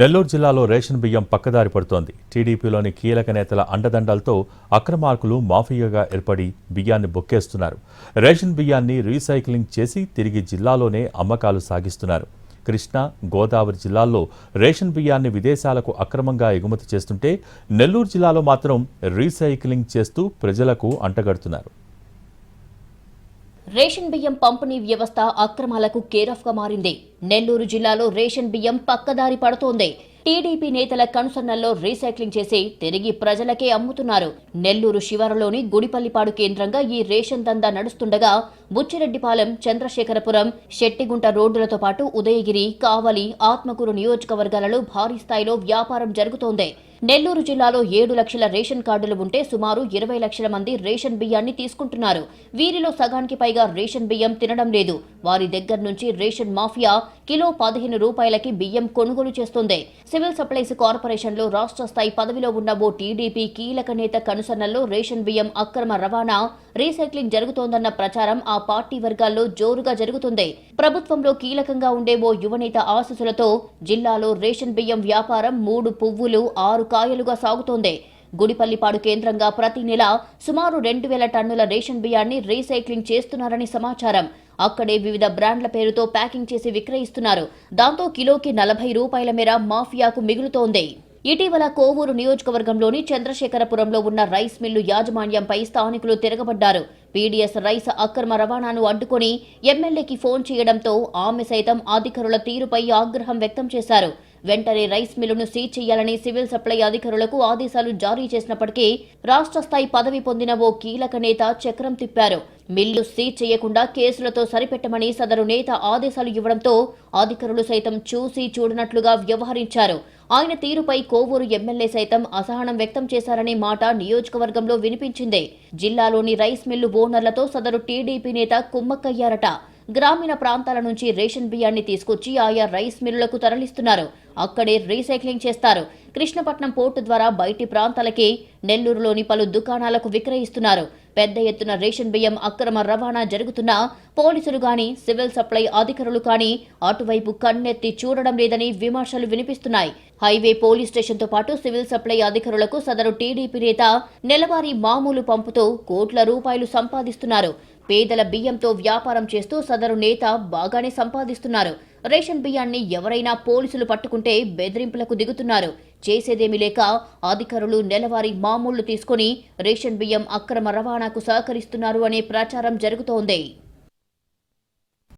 నెల్లూరు జిల్లాలో రేషన్ బియ్యం పక్కదారి పడుతోంది. టీడీపీలోని కీలక నేతల అండదండలతో అక్రమార్కులు మాఫియాగా ఏర్పడి బియ్యాన్ని బొక్కేస్తున్నారు. రేషన్ బియ్యాన్ని రీసైక్లింగ్ చేసి తిరిగి జిల్లాలోనే అమ్మకాలు సాగిస్తున్నారు. కృష్ణా గోదావరి జిల్లాల్లో రేషన్ బియ్యాన్ని విదేశాలకు అక్రమంగా ఎగుమతి చేస్తుంటే నెల్లూరు జిల్లాలో మాత్రం రీసైక్లింగ్ చేస్తూ ప్రజలకు అంటగడుతున్నారు. రేషన్ బియ్యం పంపిణీ వ్యవస్థ అక్రమాలకు కేరఫ్గా మారింది. నెల్లూరు జిల్లాలో రేషన్ బియ్యం పక్కదారి పడుతోంది. టీడీపీ నేతల కనుసన్నల్లో రీసైక్లింగ్ చేసి తిరిగి ప్రజలకే అమ్ముతున్నారు. నెల్లూరు శివారులోని గుడిపల్లిపాడు కేంద్రంగా ఈ రేషన్ దందా నడుస్తుండగా బుచ్చిరెడ్డిపాలెం చంద్రశేఖరపురం శెట్టిగుంట రోడ్డులతో పాటు ఉదయగిరి కావలి ఆత్మకూరు నియోజకవర్గాలలో భారీ స్థాయిలో వ్యాపారం జరుగుతోంది. నెల్లూరు జిల్లాలో ఏడు లక్షల రేషన్ కార్డులు ఉంటే సుమారు ఇరవై లక్షల మంది రేషన్ బియ్యాన్ని తీసుకుంటున్నారు. వీరిలో సగానికి పైగా రేషన్ బియ్యం తినడం లేదు. వారి దగ్గర నుంచి రేషన్ మాఫియా కిలో పదిహేను రూపాయలకి బియ్యం కొనుగోలు చేస్తోంది. సివిల్ సప్లైస్ కార్పొరేషన్లో రాష్ట్ర స్థాయి పదవిలో ఉన్న ఓ టీడీపీ కీలక నేత కనుసన్నల్లో రేషన్ బియ్యం అక్రమ రవాణా రీసైక్లింగ్ జరుగుతోందన్న ప్రచారం ఆ పార్టీ వర్గాల్లో జోరుగా జరుగుతుంది. ప్రభుత్వంలో కీలకంగా ఉండే ఓ యువనేత ఆశీస్సులతో జిల్లాలో రేషన్ బియ్యం వ్యాపారం మూడు పువ్వులు ఆరు కాయలుగా సాగుతోంది. గుడిపల్లిపాడు కేంద్రంగా ప్రతి నెల సుమారు రెండు వేల టన్నుల రేషన్ బియ్యాన్ని రీసైక్లింగ్ చేస్తున్నారని సమాచారం. అక్కడే వివిధ బ్రాండ్ల పేరుతో ప్యాకింగ్ చేసి విక్రయిస్తున్నారు. దాంతో కిలోకి నలభై రూపాయల మేర మాఫియాకు మిగులుతోంది. ఇటీవల కోవూరు నియోజకవర్గంలోని చంద్రశేఖరపురంలో ఉన్న రైస్ మిల్లు యాజమాన్యంపై స్థానికులు తిరగబడ్డారు. పీడీఎస్ రైస్ అక్రమ రవాణాను అడ్డుకొని ఎమ్మెల్యేకి ఫోన్ చేయడంతో ఆమె సైతం అధికారుల తీరుపై ఆగ్రహం వ్యక్తం చేశారు. వెంటనే రైస్ మిల్లును సీజ్ చేయాలని సివిల్ సప్లై అధికారులకు ఆదేశాలు జారీ చేసినప్పటికీ రాష్ట్ర స్థాయి పదవి పొందిన ఓ కీలక నేత చక్రం తిప్పారు. మిల్లు సీజ్ చేయకుండా కేసులతో సరిపెట్టమని సదరు నేత ఆదేశాలు ఇవ్వడంతో అధికారులు సైతం చూసి చూడనట్లుగా వ్యవహరించారు. ఆయన తీరుపై కోవూరు ఎమ్మెల్యే సైతం అసహనం వ్యక్తం చేశారనే మాట నియోజకవర్గంలో వినిపించింది. జిల్లాలోని రైస్ మిల్లు ఓనర్లతో సదరు టీడీపీ నేత కుమ్మక్కయ్యారట. గ్రామీణ ప్రాంతాల నుంచి రేషన్ బియ్యాన్ని తీసుకొచ్చి ఆయా రైస్ మిల్లులకు తరలిస్తున్నారు. అక్కడే రీసైక్లింగ్ చేస్తారు. కృష్ణపట్నం పోర్టు ద్వారా బయటి ప్రాంతాలకి నెల్లూరులోని పలు దుకాణాలకు విక్రయిస్తున్నారు. పెద్ద ఎత్తున రేషన్ బియ్యం అక్రమ రవాణా జరుగుతున్నా పోలీసులు గాని సివిల్ సప్లై అధికారులు కానీ అటువైపు కన్నెత్తి చూడడం లేదని విమర్శలు వినిపిస్తున్నాయి. హైవే పోలీస్ స్టేషన్తో పాటు సివిల్ సప్లై అధికారులకు సదరు టీడీపీ నేత నెలవారీ మామూలు పంపుతో కోట్ల రూపాయలు సంపాదిస్తున్నారు. పేదల బియ్యంతో వ్యాపారం చేస్తూ సదరు నేత బాగానే సంపాదిస్తున్నారు. రేషన్ బియ్యాన్ని ఎవరైనా పోలీసులు పట్టుకుంటే బెదిరింపులకు దిగుతున్నారు. చేసేదేమీ లేక అధికారులు నెలవారీ మామూళ్ళు తీసుకొని రేషన్ బియ్యం అక్రమ రవాణాకు సహకరిస్తున్నారు అనే ప్రచారం జరుగుతోంది.